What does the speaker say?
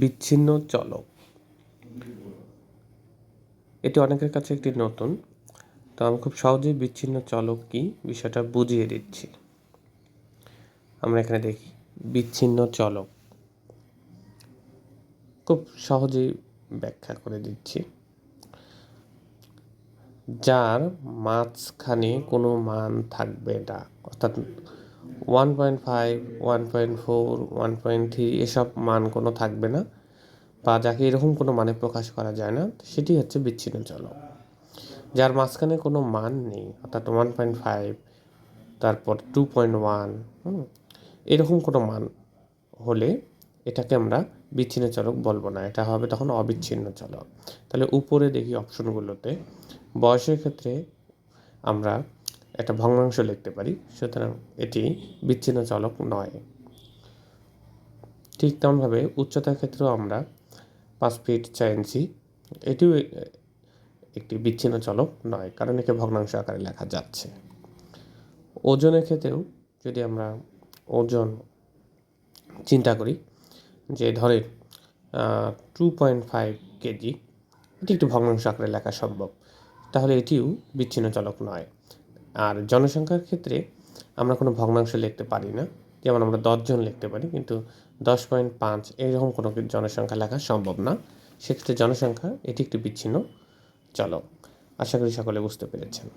বিচ্ছিন্ন চলক। এটি অনেকের কাছে একটি নতুন, তো আমি খুব সহজেই বিচ্ছিন্ন চলক কি বিষয়টা বুঝিয়ে দিচ্ছি। আমরা এখানে দেখি, বিচ্ছিন্ন চলক। খুব সহজেই ব্যাখ্যা করে দিচ্ছি। যার মাঝখানে কোনো মান থাকবে না, অর্থাৎ one point five one point four one point three এসব মান কোনো থাকবে না বা যাকে এরকম কোনো মানে প্রকাশ করা যায় না, সেটি হচ্ছে বিচ্ছিন্ন চলক যার মাঝখানে কোনো মান নেই, অর্থাৎ ওয়ান পয়েন্ট ফাইভ তারপর টু পয়েন্ট ওয়ান এরকম কোনো মান হলে এটাকে আমরা বিচ্ছিন্ন চলক বলব না, এটা হবে তখন অবিচ্ছিন্ন চলক। তাহলে উপরে দেখি অপশনগুলোতে বয়সের ক্ষেত্রে আমরা একটা ভগ্নাংশ লিখতে পারি, সুতরাং এটি বিচ্ছিন্ন চলক নয়। ঠিক তেমনভাবে উচ্চতার ক্ষেত্রেও আমরা পাঁচ ফিট চার ইঞ্চি, এটিও একটি বিচ্ছিন্ন চলক নয়, কারণ একে ভগ্নাংশ আকারে লেখা যাচ্ছে। ওজনের ক্ষেত্রেও যদি আমরা ওজন চিন্তা করি, যে ধরে টু পয়েন্ট ফাইভ কেজি, এটি একটি ভগ্নাংশ আকারে লেখা সম্ভব, তাহলে এটিও বিচ্ছিন্ন চলক নয়। আর জনসংখ্যার ক্ষেত্রে আমরা কোনো ভগ্নাংশ লিখতে পারি না। যেমন আমরা দশজন লিখতে পারি, কিন্তু দশ পয়েন্ট পাঁচ এরকম কোনো জনসংখ্যা লেখা সম্ভব না। সেক্ষেত্রে জনসংখ্যা এটি একটি বিচ্ছিন্ন। চলক আশা করি সকলে বুঝতে পেরেছেন।